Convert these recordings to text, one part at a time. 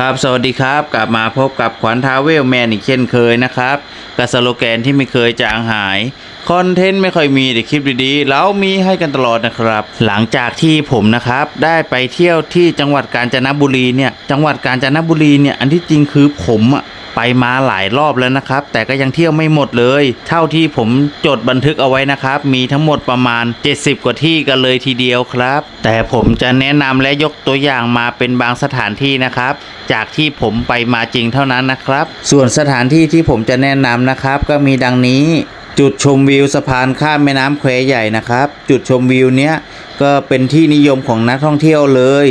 ครับสวัสดีครับกลับมาพบกับขวัญทาเวลแมนอีกเช่นเคยนะครับกับสโลแกนที่ไม่เคยจางหาย คอนเทนต์ไม่ค่อยมีแต่คลิปดีๆ แล้วมีให้กันตลอดนะครับ หลังจากที่ผมนะครับ ได้ไปเที่ยวที่จังหวัดกาญจนบุรีเนี่ย จังหวัดกาญจนบุรีเนี่ย อันที่จริงคือผมอะไปมาหลายรอบแล้วนะครับ แต่ก็ยังเที่ยวไม่หมดเลย เท่าที่ผมจดบันทึกเอาไว้นะครับ มีทั้งหมดประมาณ 70 กว่าที่กันเลยทีเดียวครับ แต่ผมจะแนะนำและยกตัวอย่างมาเป็นบางสถานที่นะครับ จากที่ผมไปมาจริงเท่านั้นนะครับ ส่วนสถานที่ที่ผมจะแนะนำนะครับ ก็มีดังนี้ จุดชมวิวสะพานข้ามแม่น้ำแควใหญ่นะครับ จุดชมวิวเนี้ยก็เป็นที่นิยมของนักท่องเที่ยวเลย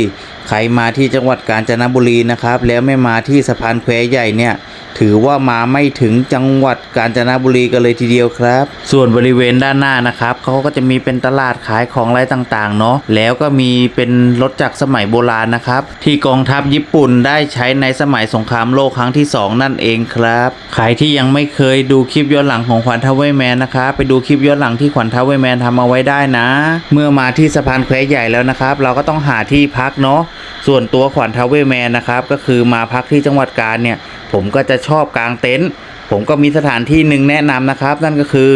ใครมาที่จังหวัดกาญจนบุรีนะครับ แล้วไม่มาที่สะพานแควใหญ่เนี่ย ถือว่ามาไม่ถึงจังหวัดกาญจนบุรีกันเลยทีเดียวครับ ส่วนบริเวณด้านหน้านะครับเขาก็จะมีเป็นตลาดขายของอะไรต่างๆเนาะแล้วก็มีเป็นรถจักรสมัยโบราณนะครับ ที่กองทัพญี่ปุ่นได้ใช้ในสมัยสงครามโลกครั้งที่ 2 นั่นเองครับใครที่ยังไม่เคยดูคลิปย้อนหลังของขวัญทาวเวแมนนะครับไปดูคลิปย้อนหลังที่ขวัญทาวเวแมนทำเอาไว้ได้นะ เมื่อมาที่สะพานแควใหญ่แล้วนะครับ เราก็ต้องหาที่พักเนาะส่วนตัวขวัญทาวเวแมนนะครับก็คือมาพักที่จังหวัดกาญเนี่ย ผมก็จะชอบกางเต็นท์ผมก็มีสถานที่หนึ่งแนะนำนะครับ นั่นก็คือ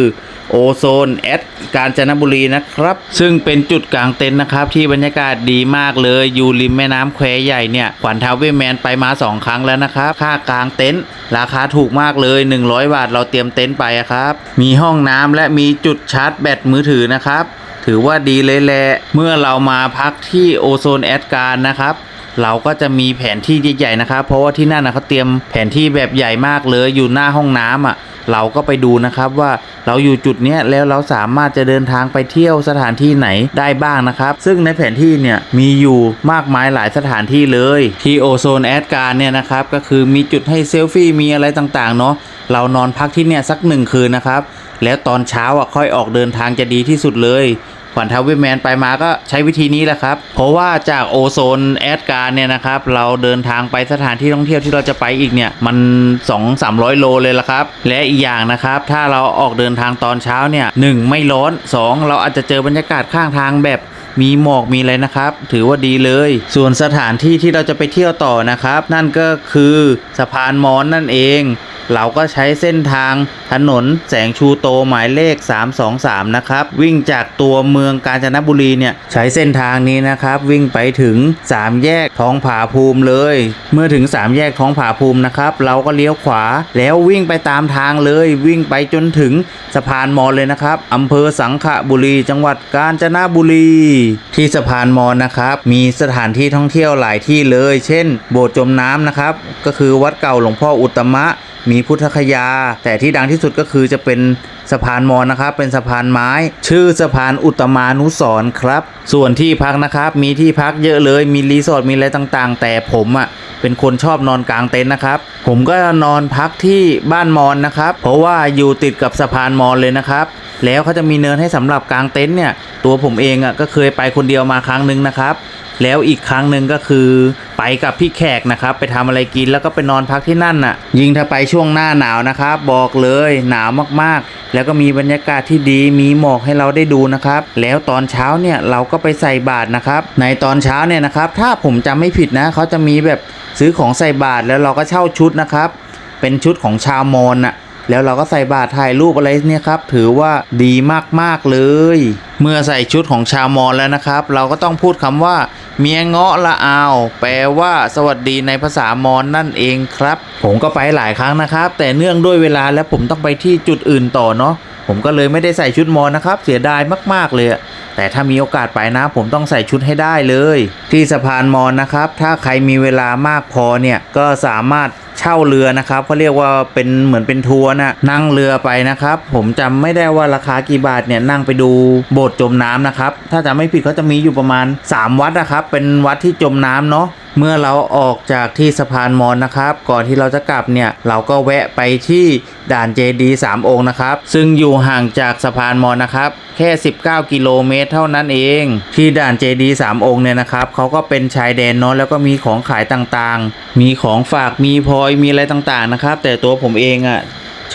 โอโซนแอดกาญจนบุรีนะครับ ซึ่งเป็นจุดกางเต็นท์นะครับ ที่บรรยากาศดีมากเลย อยู่ริมแม่น้ำแควใหญ่เนี่ย ขวัญทาวเวแมนไปมา 2 ครั้งแล้วนะครับ ค่ากางเต็นท์ราคาถูกมากเลย 100 บาทเราเตรียมเต็นท์ไปครับ มีห้องน้ำและมีจุดชาร์จแบตมือถือนะครับ ถือว่าดีเลยแหละเมื่อเรามาพักที่โอโซนแอดการนะครับ เราก็จะมีแผนที่ใหญ่ๆนะครับ เพราะว่าที่นั่นนะเขาเตรียมแผนที่แบบใหญ่มากเลยอยู่หน้าห้องน้ำอะ เราก็ไปดูนะครับว่าเราอยู่จุดเนี้ยแล้วเราสามารถจะเดินทางไปเที่ยวสถานที่ไหนได้บ้างนะครับ ซึ่งในแผนที่เนี่ยมีอยู่มากมายหลายสถานที่เลยที่โอโซนแอดการเนี่ยนะครับก็คือมีจุดให้เซลฟี่มีอะไรต่างๆเนาะเรานอนพักที่เนี่ยสักหนึ่งคืนนะครับแล้วตอนเช้าอะค่อยออกเดินทางจะดีที่สุดเลย วัญทาวเวย์แมนไปมาก็ใช้วิธีนี้แหละครับ เพราะว่าจากโอโซนแอดการเนี่ยนะครับ เราเดินทางไปสถานที่ท่องเที่ยวที่เราจะไปอีกเนี่ย มัน 2 300 โลเลยละครับ และอีกอย่างนะครับ ถ้าเราออกเดินทางตอนเช้าเนี่ยหนึ่งไม่ร้อน 2 เราอาจจะเจอบรรยากาศข้างทางแบบมีหมอกมีอะไรนะครับ ถือว่าดีเลย ส่วนสถานที่ที่เราจะไปเที่ยวต่อนะครับ นั่นก็คือสะพานมอนนั่นเอง เราก็ใช้เส้นทางถนนแสงชูโตหมายเลข 323 นะครับ วิ่งจากตัวเมืองกาญจนบุรีเนี่ยใช้เส้นทางนี้นะครับ วิ่งไปถึง 3 แยกท้องผาภูมิเลย เมื่อถึง 3 แยกท้องผาภูมินะครับ เราก็เลี้ยวขวาแล้ววิ่งไปตามทางเลย วิ่งไปจนถึงสะพานมอเลยนะครับอำเภอสังขบุรี จังหวัดกาญจนบุรี ที่สะพานมอนะครับ มีสถานที่ท่องเที่ยวหลายที่เลย เช่น โบสถ์จมน้ำนะครับ ก็คือวัดเก่าหลวงพ่ออุตมะ มีพุทธคยา แต่ที่ดังที่สุดก็คือจะเป็นสะพานมอญนะครับ เป็นสะพานไม้ ชื่อสะพานอุตมานุสรครับ ส่วนที่พักนะครับ มีที่พักเยอะเลย มีรีสอร์ท มีอะไรต่างๆ แต่ผมอะ่ะเป็นคนชอบนอนกลางเต็นท์นะครับ ผมก็นอนพักที่บ้านมอนนะครับ เพราะว่าอยู่ติดกับสะพานมอนเลยนะครับ แล้วเขาจะมีเนินให้สำหรับกลางเต็นท์เนี่ย ตัวผมเองอะ่ะก็เคยไปคนเดียวมาครั้งหนึ่งนะครับ แล้วอีกครั้งหนึ่งก็คือไปกับพี่แขกนะครับ ไปทำอะไรกินแล้วก็ไปนอนพักที่นั่นน่ะ ยิ่งถ้าไปช่วงหน้าหนาวนะครับ บอกเลยหนาวมากๆ แล้วก็มีบรรยากาศที่ดีมีหมอกให้เราได้ดูนะครับ แล้วตอนเช้าเนี่ยเราก็ไปใส่บาตรนะครับ ในตอนเช้าเนี่ยนะครับ ถ้าผมจำไม่ผิดนะเขาจะมีแบบซื้อของใส่บาตรแล้วเราก็เช่าชุดนะครับ เป็นชุดของชาวมอญน่ะแล้วเราก็ใส่บาตรถ่ายรูปอะไรเนี่ยครับ ถือว่าดีมากๆเลย เมื่อใส่ชุดของชาวมอญแล้วนะครับ เราก็ต้องพูดคำว่า เมียเงาะละอาว แปลว่าสวัสดีในภาษามอญนั่นเองครับ ผมก็ไปหลายครั้งนะครับ แต่เนื่องด้วยเวลาแล้วผมต้องไปที่จุดอื่นต่อเนาะผมก็เลยไม่ได้ใส่ชุดมอญนะครับ เสียดายมาก ๆ เลยแต่ถ้ามีโอกาสไปนะ ผมต้องใส่ชุดให้ได้เลย ที่สะพานมอญนะครับ ถ้าใครมีเวลามากพอเนี่ยก็สามารถ เช่าเรือนะครับเขาเรียกว่าเป็นเหมือนเป็นทัวร์นะนั่งเรือไปนะครับ ผมจำไม่ได้ว่าราคากี่บาทเนี่ยนั่งไปดูโบสถ์จมน้ำนะครับ ถ้าจำไม่ผิดเขาจะมีอยู่ประมาณ 3 วัดนะครับ เป็นวัดที่จมน้ำเนาะ เมื่อเราออกจากที่สะพานมอญนะครับ ก่อนที่เราจะกลับเนี่ยเราก็แวะไปที่ด่านเจดีสามองค์นะครับ ซึ่งอยู่ห่างจากสะพานมอญนะครับแค่ 19 กิโลเมตรเท่านั้นเอง ที่ด่านเจดีสามองค์เนี่ยนะครับเขาก็เป็นชายแดนเนาะแล้วก็มีของขายต่างๆ มีของฝากมีพลอยมีอะไรต่างๆนะครับ แต่ตัวผมเองอะ่ะ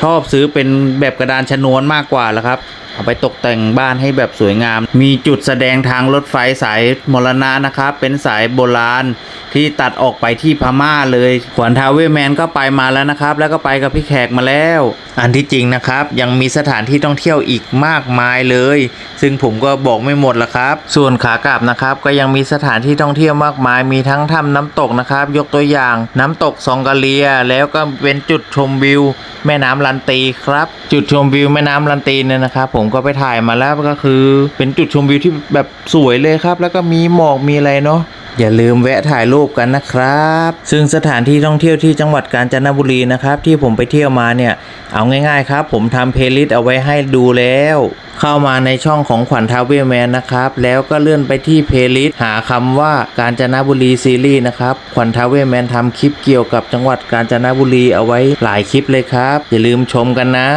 ชอบซื้อเป็นแบบกระดานชนวนมากกว่าและครับ เอาไปตกแต่งบ้านให้แบบสวยงาม มีจุดแสดงทางรถไฟสายมรณะนะครับ เป็นสายโบราณที่ตัดออกไปที่พม่าเลยขวัญทาวเวแมนก็ไปมาแล้วนะครับ แล้วก็ไปกับพี่แขกมาแล้ว อันที่จริงนะครับ ยังมีสถานที่ท่องเที่ยวอีกมากมายเลย ซึ่งผมก็บอกไม่หมดละครับ ส่วนขากลับนะครับ ก็ยังมีสถานที่ท่องเที่ยวมากมาย มีทั้งถ้ำน้ำตกนะครับ ยกตัวอย่างน้ำตกซองกาเลีย แล้วก็เป็นจุดชมวิว แม่น้ำลันตีครับ จุดชมวิวแม่น้ำลันตีเนี่ยนะครับผมก็ไปถ่ายมาแล้วก็คือ เป็นจุดชมวิวที่แบบสวยเลยครับ แล้วก็มีหมอกมีอะไรเนาะ อย่าลืมแวะถ่ายรูปกันนะครับ ซึ่งสถานที่ท่องเที่ยวที่จังหวัดกาญจนบุรีนะครับ ที่ผมไปเที่ยวมาเนี่ย เอาง่ายๆครับ ผมทำเพลย์ลิสต์เอาไว้ให้ดูแล้ว เข้ามาในช่องของขวัญทาวเวลแมนนะครับ แล้วก็เลื่อนไปที่เพลย์ลิสต์หาคำว่ากาญจนบุรีซีรีส์นะครับ ขวัญทาวเวลแมนทำคลิปเกี่ยวกับจังหวัดกาญจนบุรีเอาไว้หลายคลิปเลยครับ อย่าลืมชมกันนะ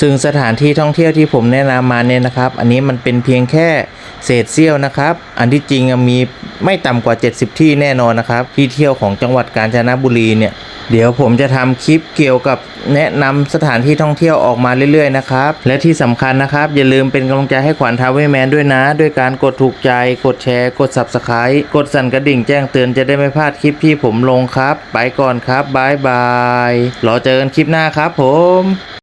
ซึ่งสถานที่ท่องเที่ยวที่ผมแนะนำมาเนี่ยนะครับ อันนี้มันเป็นเพียงแค่เศษเสี้ยวนะครับ อันที่จริงมีไม่ต่ำกว่า 70 ที่แน่นอนนะครับ ที่เที่ยวของจังหวัดกาญจนบุรีเนี่ย เดี๋ยวผมจะทำคลิปเกี่ยวกับแนะนำสถานที่ท่องเที่ยวออกมาเรื่อยๆนะครับ และที่สำคัญนะครับ อย่าลืมเป็นกำลังใจให้ขวัญทาวเวแมนด้วยนะ ด้วยการกดถูกใจ กดแชร์ กด Subscribe กดสั่นกระดิ่งแจ้งเตือนจะได้ไม่พลาดคลิปที่ผมลงครับ ไปก่อนครับบายบายรอเจอกันคลิปหน้าครับผม